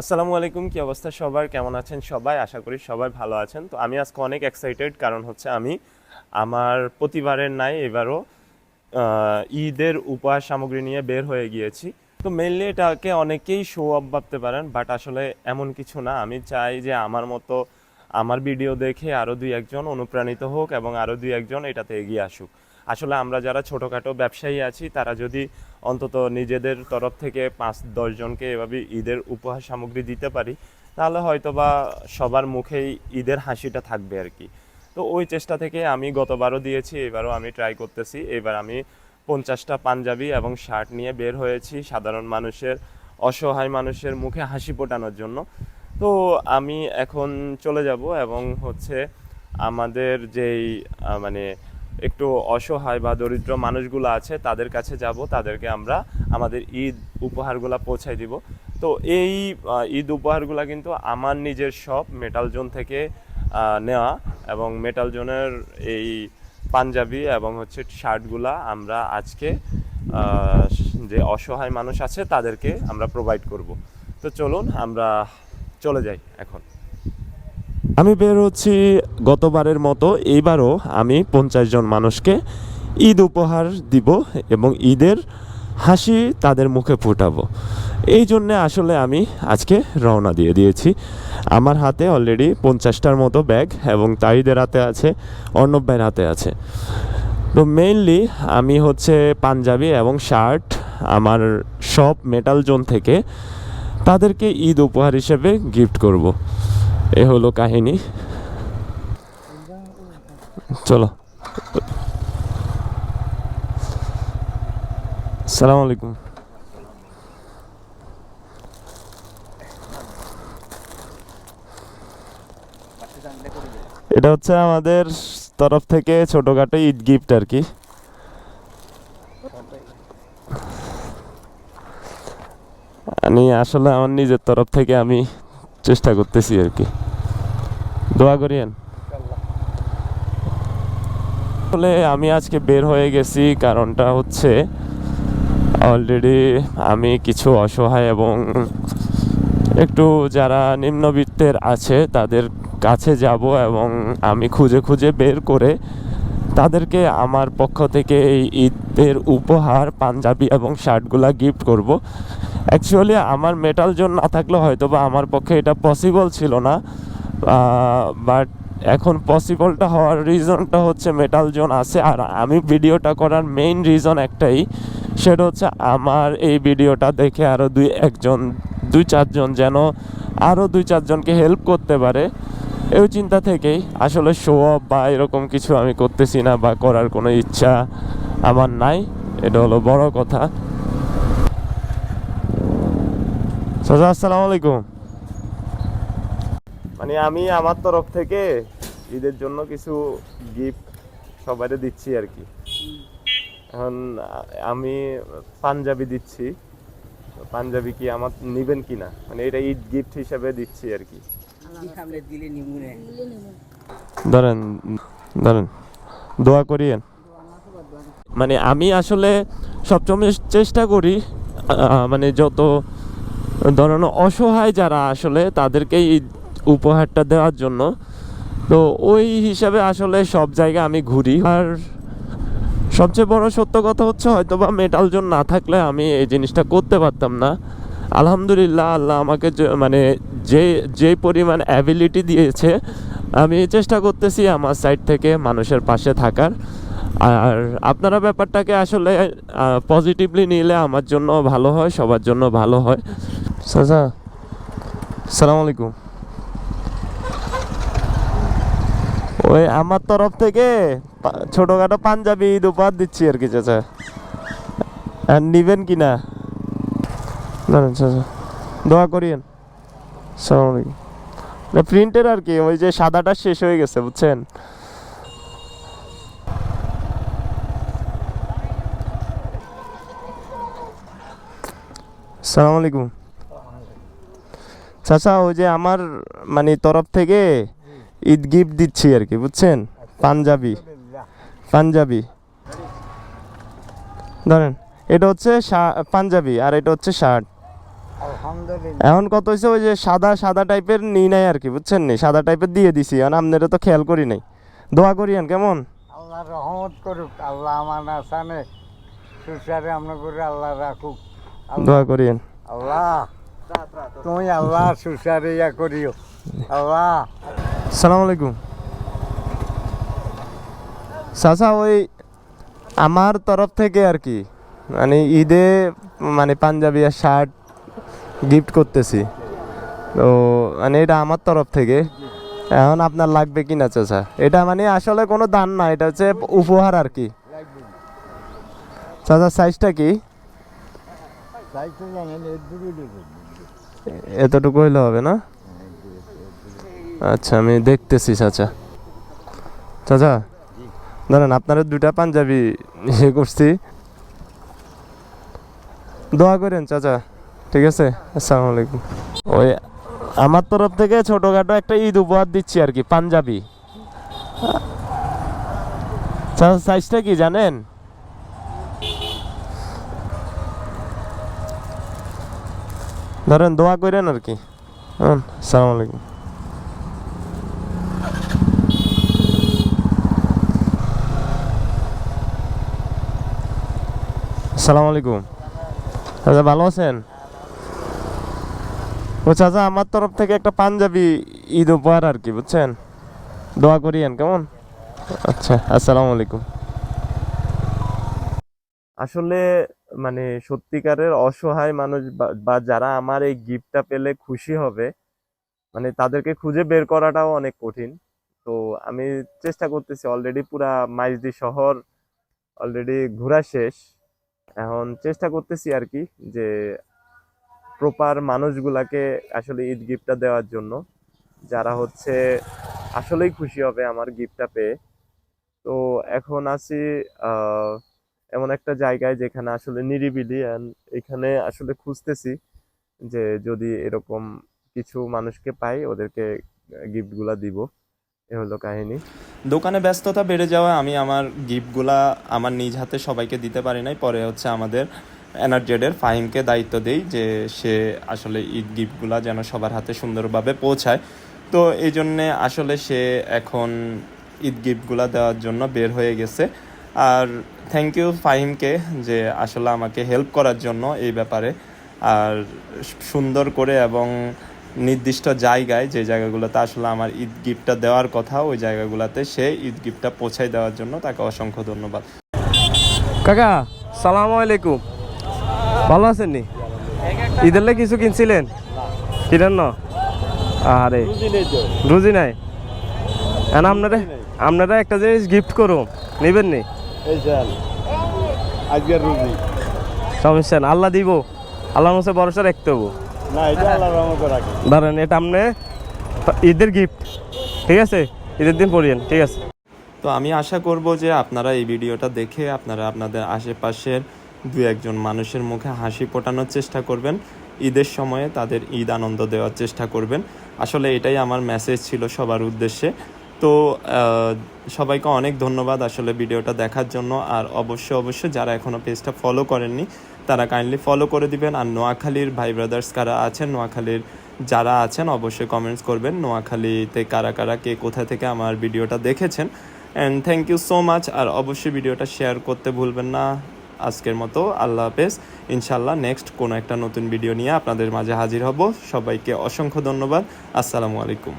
আসসালামু আলাইকুম, কি অবস্থা সবার? কেমন আছেন সবাই? আশা করি সবাই ভালো আছেন। তো আমি আজকে অনেক এক্সাইটেড কারণ হচ্ছে আমি আমার প্রতিবারের নাই, এবারও ঈদের উপহার সামগ্রী নিয়ে বের হয়ে গিয়েছি। তো মেনলি এটাকে অনেকেই শো অফ ভাবতে পারেন বাট আসলে এমন কিছু না। আমি চাই যে আমার মতো আমার ভিডিও দেখে আরও দুই একজন অনুপ্রাণিত হোক এবং আরও দুই একজন এটাতে এগিয়ে আসুক। আসলে আমরা যারা ছোটোখাটো ব্যবসায়ী আছি, তারা যদি অন্তত নিজেদের তরফ থেকে পাঁচ দশজনকে এভাবে ঈদের উপহার সামগ্রী দিতে পারি, তাহলে হয়তো বা সবার মুখেই ঈদের হাসিটা থাকবে আর কি। তো ওই চেষ্টা থেকে আমি গতবারও দিয়েছি, এবারও আমি ট্রাই করতেছি। এবার আমি পঞ্চাশটা পাঞ্জাবি এবং শার্ট নিয়ে বের হয়েছি সাধারণ মানুষের, অসহায় মানুষের মুখে হাসি ফোটানোর জন্য। তো আমি এখন চলে যাব এবং হচ্ছে আমাদের যেই মানে একটু অসহায় বা দরিদ্র মানুষগুলো আছে, তাদের কাছে যাব, তাদেরকে আমরা আমাদের ঈদ উপহারগুলো পৌঁছাই দিব। তো এই ঈদ উপহারগুলো কিন্তু আমার নিজের সব মেটাল জোন থেকে নেওয়া এবং মেটাল জোনের এই পাঞ্জাবি এবং হচ্ছে শার্টগুলা আমরা আজকে যে অসহায় মানুষ আছে তাদেরকে আমরা প্রোভাইড করব। তো চলুন আমরা চলে যাই এখন। আমি বের হচ্ছি গতবারের মতো। এইবারও আমি পঞ্চাশ জন মানুষকে ঈদ উপহার দিব এবং ঈদের হাসি তাদের মুখে ফুটাবো। এই জন্যে আসলে আমি আজকে রওনা দিয়ে দিয়েছি। আমার হাতে অলরেডি পঞ্চাশটার মতো ব্যাগ এবং তাইদের হাতে আছে, অর্ণব ভাইয়ের হাতে আছে। তো মেইনলি আমি হচ্ছে পাঞ্জাবি এবং শার্ট আমার সব মেটাল জোন থেকে তাদেরকে ঈদ উপহার হিসেবে গিফট করব। এ হলো কাহিনী। চলো। সালাম আলাইকুম। এটা হচ্ছে আমাদের তরফ থেকে ছোটখাটো ঈদ গিফট আর কি। আমি আসলে আমার নিজের তরফ থেকে আমি চেষ্টা করতেছি আর কি। দোয়া করিয়েন। আসলে আমি আজকে বের হয়ে গেছি কারণটা হচ্ছে অলরেডি আমি কিছু অসহায় এবং একটু যারা নিম্নবিত্তের আছে তাদের কাছে যাব এবং আমি খুঁজে খুঁজে বের করে তাদেরকে আমার পক্ষ থেকে এই ঈদের উপহার, পাঞ্জাবি এবং শার্টগুলা গিফট করব। অ্যাকচুয়ালি আমার মেটাল জোন না থাকলে হয়তো বা আমার পক্ষে এটা পসিবল ছিল না। বাট এখন পসিবলটা হওয়ার রিজনটা হচ্ছে মেটাল জোন আছে। আর আমি ভিডিওটা করার মেইন রিজন একটাই, সেটা হচ্ছে আমার এই ভিডিওটা দেখে আরও দুই একজন, দুই চারজন যেন আরও দুই চারজনকে হেল্প করতে পারে। এই চিন্তা থেকেই, আসলে শো অফ বা এরকম কিছু আমি করতেছি না বা করার কোনো ইচ্ছা আমার নাই। এটা হলো বড় কথা। চাচা আসসালামু আলাইকুম। মানে আমি আমার তরফ থেকে ঈদের জন্য কিছু গিফট সবাইকে দিচ্ছি আর কি। এখন আমি পাঞ্জাবি দিচ্ছি। পাঞ্জাবি কি আমার নিবেন কি না মানে এটা ঈদ গিফট হিসাবে দিচ্ছি আর কি। ধরেন ধরেন দোয়া করিয়েন। মানে আমি আসলে সবসময় চেষ্টা করি মানে যত ধরেন অসহায় যারা আসলে তাদেরকেই এই উপহারটা দেওয়ার জন্য। তো ওই হিসাবে আসলে সব জায়গায় আমি ঘুরি। আর সবচেয়ে বড় সত্য কথা হচ্ছে হয়তো বা মেটাল জোন না থাকলে আমি এই জিনিসটা করতে পারতাম না। আলহামদুলিল্লাহ আল্লাহ আমাকে মানে যে যে পরিমাণ অ্যাবিলিটি দিয়েছে, আমি চেষ্টা করতেছি আমার সাইড থেকে মানুষের পাশে থাকার। আর আপনারা ব্যাপারটাকে আসলে পজিটিভলি নিলে আমার জন্য ভালো হয়, সবার জন্য ভালো হয়। চাচা সালাম আলাইকুম ওই আমার তরফ থেকে ছোটখাটো পাঞ্জাবি ঈদ উপহার দিচ্ছি আর কি, চাচা। আর নিবেন কি না? দাঁড়ান, চাচা। দোয়া করিয়েন। সালাম আলাইকুম প্রিন্টের আর কি, ওই যে সাদাটা শেষ হয়ে গেছে, বুঝছেন? সালাম আলাইকুম চাচা ওই যে আমার মানে তরফ থেকে ঈদ গিফট দিচ্ছি আর কি বুঝছেন? পাঞ্জাবি। পাঞ্জাবি। ধরেন এটা হচ্ছে পাঞ্জাবি আর এটা হচ্ছে শার্ট। এখন কত হয়েছে? ওই যে সাদা সাদা টাইপের নিই নাই আর কি বুঝছেন নি? সাদা টাইপের দিয়ে দিছি এখন আপনারা তো খেয়াল করি নাই। দোয়া করিয়েন কেমন? আল্লাহ রহমত করুক আল্লাহ আমার আসানে সুসারে আমরা করে আল্লাহ রাখুক। দোয়া করিয়েন আল্লাহ। তুমি আল্লাহ সুসারে ইয়া করিও। আল্লাহ। সালাম আলাইকুম। চাচা ওই আমার তরফ থেকে আর কি মানে ঈদে মানে পাঞ্জাবি আর শার্ট গিফট করতেছি। তো মানে এটা আমার তরফ থেকে। এখন আপনার লাগবে কি না চাচা? এটা মানে আসলে কোনো দান না এটা হচ্ছে উপহার আর কি। চাচা সাইজটা কি? এতটুকু হইলে হবে না? আচ্ছা আমি দেখতেছি, চাচা। চাচা, দাঁড়ান, আপনারা দুটা পাঞ্জাবি ইয়ে করছি। দোয়া করেন, চাচা। ঠিক আছে? আসসালামু আলাইকুম। ওই আমার তরফ থেকে ছোটখাটো একটা ঈদ উপহার দিচ্ছি আর কি, পাঞ্জাবি। সাইজটা কি জানেন? ধরেন দোয়া করেন আর কি। সালাম আলাইকুম। আসসালামু আলাইকুম। চাচা ভালো আছেন? ও চাচা, আমার তরফ থেকে একটা পাঞ্জাবি ঈদ উপহার আর কি, বুঝছেন? দোয়া করিয়েন, কেমন? আচ্ছা আসসালামু আলাইকুম। আসলে মানে সত্যিকারের অসহায় মানুষ বা- যারা আমার এই গিফটটা পেলে খুশি হবে মানে তাদেরকে খুঁজে বের করাটাও অনেক কঠিন। তো আমি চেষ্টা করতেছি অলরেডি পুরা মাইজদি শহর অলরেডি ঘোরা শেষ। এখন চেষ্টা করতেছি আর কি যে প্রপার মানুষগুলাকে আসলে ঈদ গিফটটা দেওয়ার জন্য, যারা হচ্ছে আসলেই খুশি হবে আমার গিফটটা পেয়ে। তো এখন আছি, আহ এমন একটা জায়গায় যেখানে আসলে নিরিবিলি and এখানে আসলে খুঁজতেছি যে যদি এরকম কিছু মানুষকে পাই, ওদেরকে গিফটগুলা দিব। এ হলো কাহিনী। দোকানে ব্যস্ততা বেড়ে যাওয়ায় আমি আমার গিফটগুলা আমার নিজ হাতে সবাইকে দিতে পারি নাই। পরে হচ্ছে আমাদের এনার্জেডের ফাহিমকে দায়িত্ব দেই যে সে আসলে ঈদ গিফটগুলা যেন সবার হাতে সুন্দরভাবে পৌঁছায়। তো এই জন্যে আসলে সে এখন ঈদ গিফটগুলা দেওয়ার জন্য বের হয়ে গেছে। আর থ্যাংক ইউ ফাহিমকে যে আসলে আমাকে হেল্প করার জন্য এই ব্যাপারে। আর সুন্দর করে এবং নির্দিষ্ট জায়গায় যে জায়গাগুলোতে আসলে আমার ঈদ গিফটটা দেওয়ার কথা, ওই জায়গাগুলোতে সে ঈদ গিফটটা পৌঁছায় দেওয়ার জন্য তাকে অসংখ্য ধন্যবাদ। কাকা, সালাম আলাইকুম। ভালো আছেন নি? ঈদের লাই কিছু কিনছিলেন? কিনেন না আরে, রুজি নাই। আপনারা আপনারা একটা জিনিস গিফট করুন। নেবেন নি? আজকের রুজি সমস্যা না আল্লাহ দিব। আল্লাহ মতো ভরসা রাখতে হব। না এটা আল্লাহ রহমত রাখে ধরেন এটা আপনি ঈদের গিফট ঠিক আছে? ঈদের দিন পড়িয়েন ঠিক আছে? তো আমি আশা করব যে আপনারা এই ভিডিওটা দেখে আপনারা আপনাদের আশেপাশের দু একজন মানুষের মুখে হাসি ফোটানোর চেষ্টা করবেন। ঈদের সময়ে তাদের ঈদ আনন্দ দেওয়ার চেষ্টা করবেন। আসলে এটাই আমার মেসেজ ছিল সবার উদ্দেশ্যে। তো সবাইকে অনেক ধন্যবাদ আসলে ভিডিওটা দেখার জন্য। আর অবশ্যই অবশ্যই যারা এখনও পেজটা ফলো করেননি, তারা কাইন্ডলি ফলো করে দিবেন। আর নোয়াখালীর ভাই ব্রাদার্স কারা আছেন, নোয়াখালীর যারা আছেন, অবশ্যই কমেন্টস করবেন। নোয়াখালীতে কারা কারা, কে কোথা থেকে আমার ভিডিওটা দেখেছেন। And thank you so much আর অবশ্যই ভিডিওটা শেয়ার করতে ভুলবেন না। আজকের মতো আল্লাহ হাফেজ। ইনশাল্লাহ নেক্সট কোনো একটা নতুন ভিডিও নিয়ে আপনাদের মাঝে হাজির হব। সবাইকে অসংখ্য ধন্যবাদ। আসসালামু আলাইকুম।